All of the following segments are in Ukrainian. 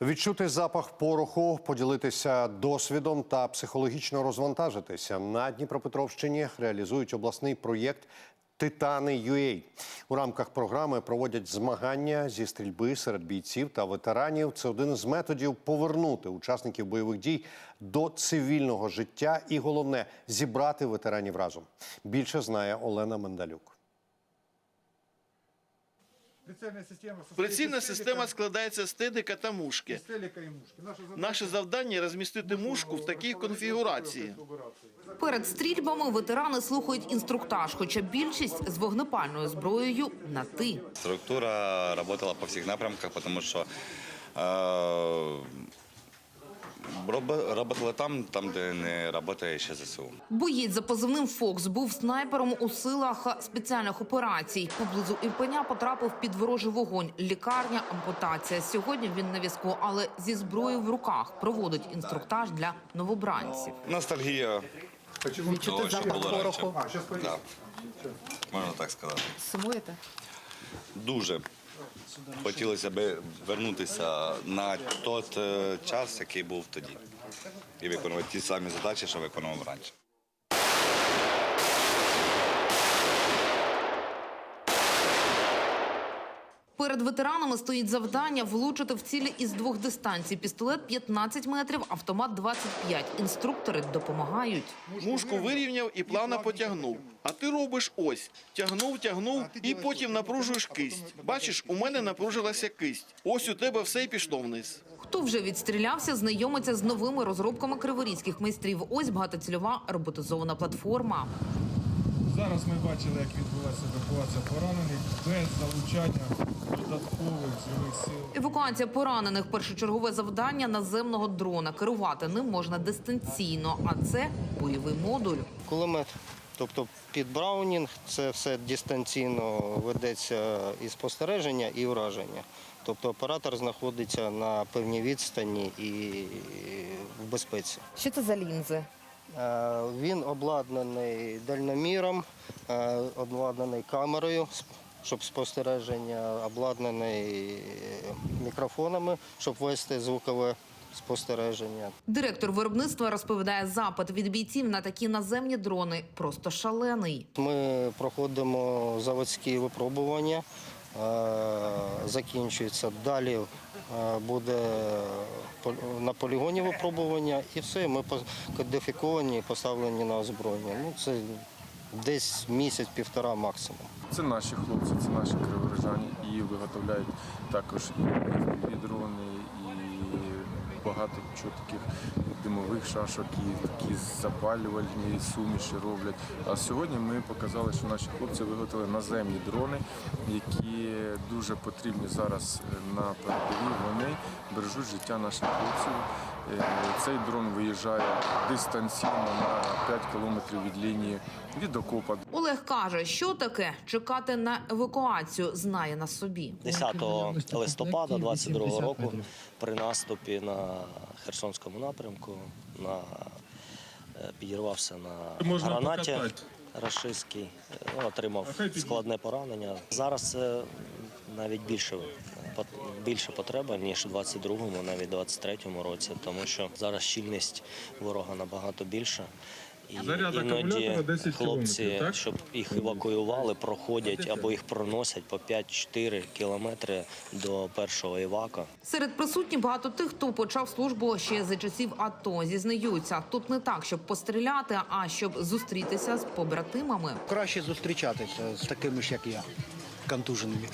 Відчути запах пороху, поділитися досвідом та психологічно розвантажитися на Дніпропетровщині реалізують обласний проєкт Титани UA. У рамках програми проводять змагання зі стрільби серед бійців та ветеранів. Це один з методів повернути учасників бойових дій до цивільного життя і головне зібрати ветеранів разом. Більше знає Олена Мендалюк. Прицільна система складається з тидика та мушки. стеліка і мушки. Наша задача Наше завдання розмістити мушку в такій конфігурації. Перед стрільбами ветерани слухають інструктаж, хоча більшість з вогнепальною зброєю на ти. Структура працювала по всіх напрямках, потому що. Работала там, там, де не працює ще ЗСУ. Боєць за позивним Фокс був снайпером у силах спеціальних операцій. Поблизу Ірпеня потрапив під ворожий вогонь. Лікарня, ампутація. Сьогодні він на візку, але зі зброєю в руках проводить інструктаж для новобранців. Ностальгія. А, сейчас Да. Можна так сказати. Сумуєте? Дуже хотілося б вернутися на той час, який був тоді. І виконувати ті самі задачі, що виконував раніше. Перед ветеранами стоїть завдання влучити в цілі із двох дистанцій. Пістолет 15 метрів, автомат 25. Інструктори допомагають. Мушку вирівняв і плавно потягнув. А ти робиш ось: тягнув, тягнув, і потім напружуєш кисть. Бачиш, у мене напружилася кисть. Ось у тебе все і пішло вниз. Хто вже відстрілявся, знайомиться з новими розробками криворізьких майстрів. Ось багатоцільова роботизована платформа. Зараз ми бачили, як відбулася евакуація поранених без залучання додаткових живих сил. Евакуація поранених першочергове завдання наземного дрона. Керувати ним можна дистанційно, а це бойовий модуль. кулемет. Тобто під Браунінг це все дистанційно ведеться і спостереження, і враження. Тобто оператор знаходиться на певній відстані і в безпеці. Що це за лінзи? Е, Він обладнаний дальноміром, е, обладнаний камерою, щоб спостереження, обладнаний е, мікрофонами, щоб вести звукове спостереження. Директор виробництва розповідає, запит від бійців на такі наземні дрони просто шалений. Ми проходимо заводські випробування, е, закінчується. Далі е, буде на полігоні випробування і все, ми кодифіковані поставлені на озброєння. Ну, це десь місяць-півтора максимум. Це наші хлопці, це наші криворижані, і виготовляють також і дрони, і багато чого таких димових шашок, і такі запалювальні суміші роблять. А сьогодні ми показали, що наші хлопці виготовили наземні дрони, які дуже потрібні зараз на передовій. Вони бережуть життя наших хлопців. Е, Цей дрон виїжджає дистанційно на 5 кілометрів від лінії від окопа. Олег каже, що таке чекати на евакуацію, знає на собі. 10 листопада 22 року при наступі на Херсонському напрямку на, е, підірвався на гранаті рашистській, е, отримав складне поранення. Зараз навіть більше, більше потреба, ніж у 22-му, навіть 23-му році, тому що зараз щільність ворога набагато більша. І Заряд іноді 10 хлопці, так? щоб їх евакуювали, проходять або їх проносять по 5-4 кілометри до першого івака. Серед присутніх багато тих, хто почав службу ще за часів АТО. Зізнаються, тут не так, щоб постріляти, а щоб зустрітися з побратимами. Краще зустрічатися з такими ж, як я, контуженими.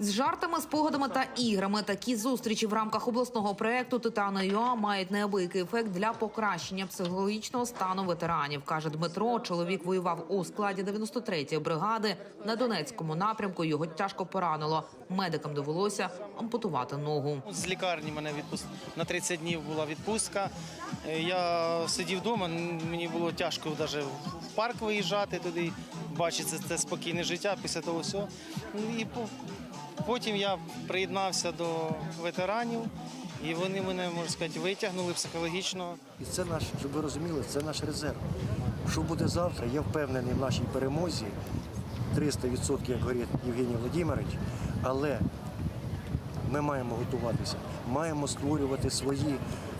З жартами, спогадами та іграми такі зустрічі в рамках обласного проекту Титана ЮА мають неабиякий ефект для покращення психологічного стану ветеранів, каже Дмитро. Чоловік воював у складі 93-ї бригади на Донецькому напрямку. Його тяжко поранило. Медикам довелося ампутувати ногу. З лікарні мене відпуст... на 30 днів була відпустка. Е, Я сидів вдома, мені було тяжко навіть в парк виїжджати туди, бачити це, спокійне життя після того всього. І по- потім я приєднався до ветеранів, і вони мене, можна сказати, витягнули психологічно. І це наш, щоб ви розуміли, це наш резерв. Що буде завтра, я впевнений в нашій перемозі. 300%, як говорить Євгеній Володимирович, але ми маємо готуватися, маємо створювати свої,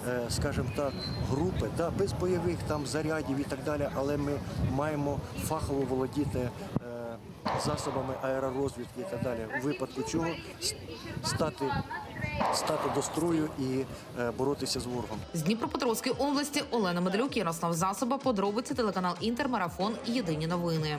е, скажімо так, групи, да, без бойових там зарядів і так далі, але ми маємо фахово володіти е, засобами аеророзвідки і так далі. У випадку чого стати, стати до строю і е, боротися з ворогом. З Дніпропетровської області Олена Медлюк, Ярослав Засоба, подробиці телеканал Інтермарафон. Єдині новини.